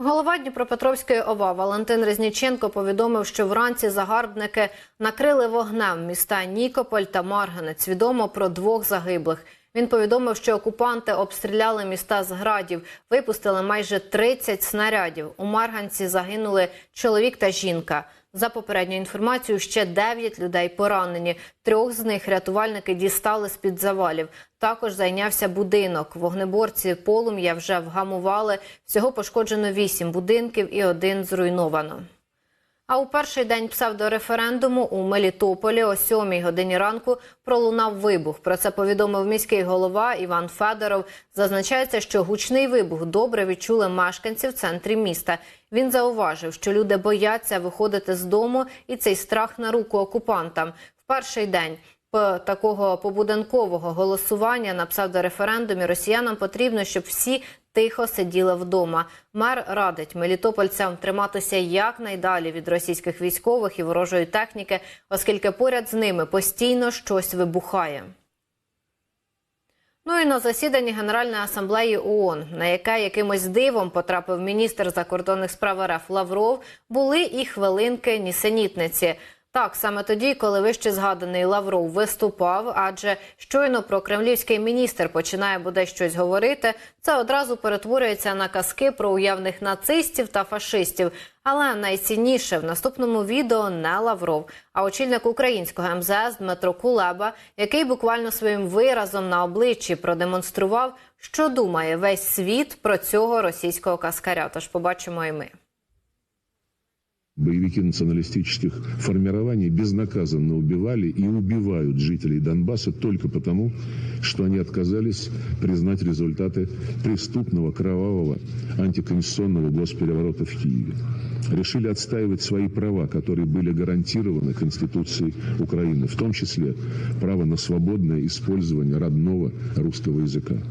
Голова Дніпропетровської ОВА Валентин Резніченко повідомив, що вранці загарбники накрили вогнем міста Нікополь та Марганець. Відомо про двох загиблих. Він повідомив, що окупанти обстріляли міста з градів, випустили майже 30 снарядів. У Марганці загинули чоловік та жінка. За попередньою інформацією, ще 9 людей поранені. Трьох з них рятувальники дістали з-під завалів. Також зайнявся будинок. Вогнеборці полум'я вже вгамували. Всього пошкоджено 8 будинків і один зруйновано. А у перший день псевдореферендуму у Мелітополі о 7 годині ранку пролунав вибух. Про це повідомив міський голова Іван Федоров. Зазначається, що гучний вибух добре відчули мешканці в центрі міста. Він зауважив, що люди бояться виходити з дому, і цей страх на руку окупантам. В перший день по такого побудинкового голосування на псевдореферендумі росіянам потрібно, щоб всі тихо сиділи вдома. Мер радить мелітопольцям триматися якнайдалі від російських військових і ворожої техніки, оскільки поряд з ними постійно щось вибухає. Ну і на засіданні Генеральної асамблеї ООН, на яке якимось дивом потрапив міністр закордонних справ РФ Лавров, були і хвилинки нісенітниці. Так, саме тоді, коли вище згаданий Лавров виступав, адже щойно про кремлівський міністр починає буде щось говорити, це одразу перетворюється на казки про уявних нацистів та фашистів. Але найцінніше в наступному відео не Лавров, а очільник українського МЗС Дмитро Кулеба, який буквально своїм виразом на обличчі продемонстрував, що думає весь світ про цього російського каскаря. Тож побачимо і ми. Боевики националистических формирований безнаказанно убивали и убивают жителей Донбасса только потому, что они отказались признать результаты преступного, кровавого, антиконституционного госпереворота в Киеве. Решили отстаивать свои права, которые были гарантированы Конституцией Украины, в том числе право на свободное использование родного русского языка.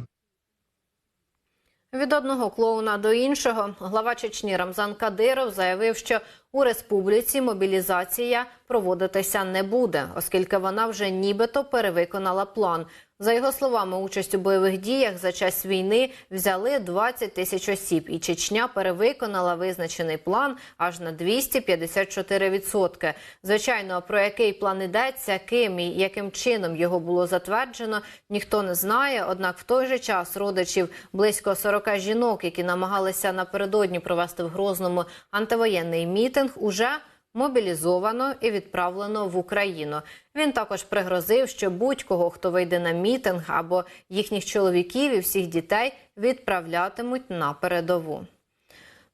Від одного клоуна до іншого глава Чечні Рамзан Кадиров заявив, що у республіці мобілізація проводитися не буде, оскільки вона вже нібито перевиконала план. За його словами, участь у бойових діях за час війни взяли 20 тисяч осіб, і Чечня перевиконала визначений план аж на 254%. Звичайно, про який план йдеться, ким і яким чином його було затверджено, ніхто не знає. Однак в той же час родичів близько 40 жінок, які намагалися напередодні провести в Грозному антивоєнний мітинг, уже мобілізовано і відправлено в Україну. Він також пригрозив, що будь-кого, хто вийде на мітинг або їхніх чоловіків і всіх дітей відправлятимуть на передову.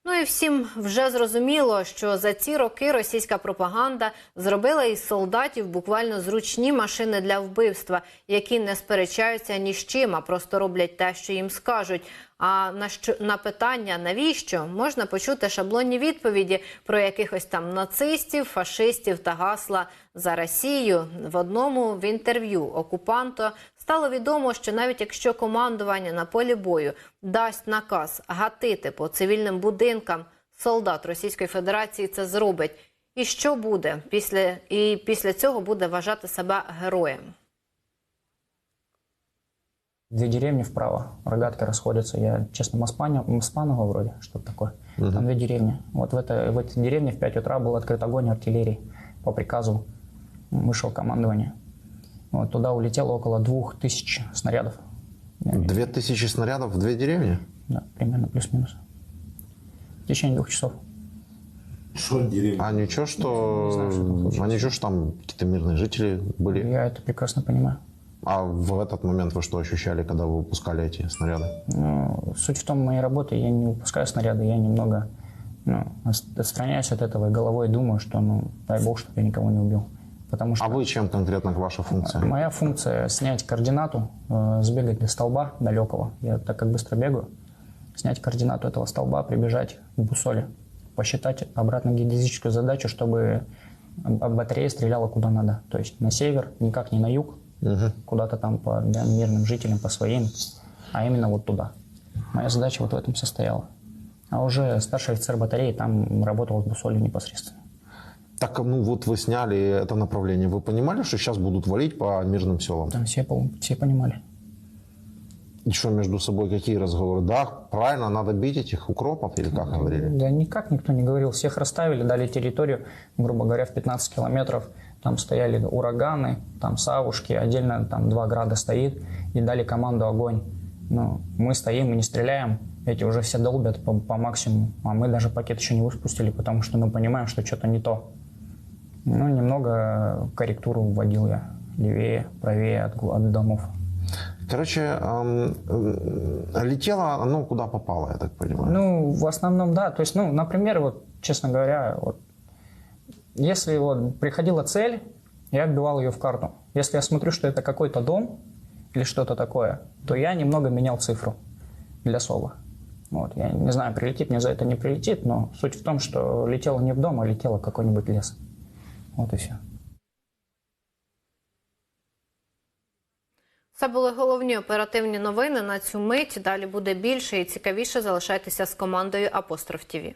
Ну і всім вже зрозуміло, що за ці роки російська пропаганда зробила із солдатів буквально зручні машини для вбивства, які не сперечаються ні з чим, а просто роблять те, що їм скажуть. А на що на питання навіщо можна почути шаблонні відповіді про якихось там нацистів, фашистів та гасла за Росію в одному в інтерв'ю окупанта стало відомо, що навіть якщо командування на полі бою дасть наказ гатити по цивільним будинкам, солдат Російської Федерації це зробить. І що буде після і після цього буде вважати себе героєм? Две деревни вправо, рогатки расходятся. Я, честно, Маспаня, Маспанова вроде, что-то такое. Там две деревни. Вот в, этой в этой деревне в 5 утра был открыт огонь артиллерии. По приказу вышел командование. Вот, туда улетело около двух тысяч снарядов. Две тысячи снарядов в две деревни? Да, примерно плюс-минус. В течение двух часов. Что деревня? А ничего, что... Не знаю, что а ничего, что там какие-то мирные жители были? Я это прекрасно понимаю. А в этот момент вы что ощущали, когда вы выпускали эти снаряды? Ну, суть в том, моей работы я не выпускаю снаряды, я немного ну, отс- отстраняюсь от этого и головой думаю, что, ну, дай бог, чтобы я никого не убил. Потому что А вы чем конкретно ваша функция? моя функция снять координату, э, сбегать до столба далекого. Я так как быстро бегаю, снять координату этого столба, прибежать к бусоле, посчитать обратно геодезическую задачу, чтобы об- об батарея стреляла куда надо. То есть на север, никак не на юг, куда-то там по да, мирным жителям, по своим, а именно вот туда. Моя задача вот в этом состояла. А уже старший офицер батареи там работал с бусолью непосредственно. Так, ну вот вы сняли это направление. Вы понимали, что сейчас будут валить по мирным селам? Там все, все понимали. И что между собой, какие разговоры? Да, правильно, надо бить этих укропов, или как говорили? Да никак никто не говорил. Всех расставили, дали территорию, грубо говоря, в 15 километров. Там стояли ураганы, там савушки, отдельно там два града стоит. И дали команду огонь. Ну, мы стоим и не стреляем. Эти уже все долбят по, по максимуму. А мы даже пакет еще не выпустили, потому что мы понимаем, что что-то не то. Ну, немного корректуру вводил я. Левее, правее от, от домов. Короче, летело оно куда попало, я так понимаю. Ну, в основном, да. То есть, ну, например, вот, честно говоря, вот, если вот приходила цель, я отбивал ее в карту. Если я смотрю, что это какой-то дом или что-то такое, то я немного менял цифру для соло. Вот, я не знаю, прилетит мне за это, не прилетит, но суть в том, что летело не в дом, а летело в какой-нибудь лес. Вот и все. Це були головні оперативні новини на цю мить. Далі буде більше і цікавіше. Залишайтеся з командою Апостроф ТІВІ.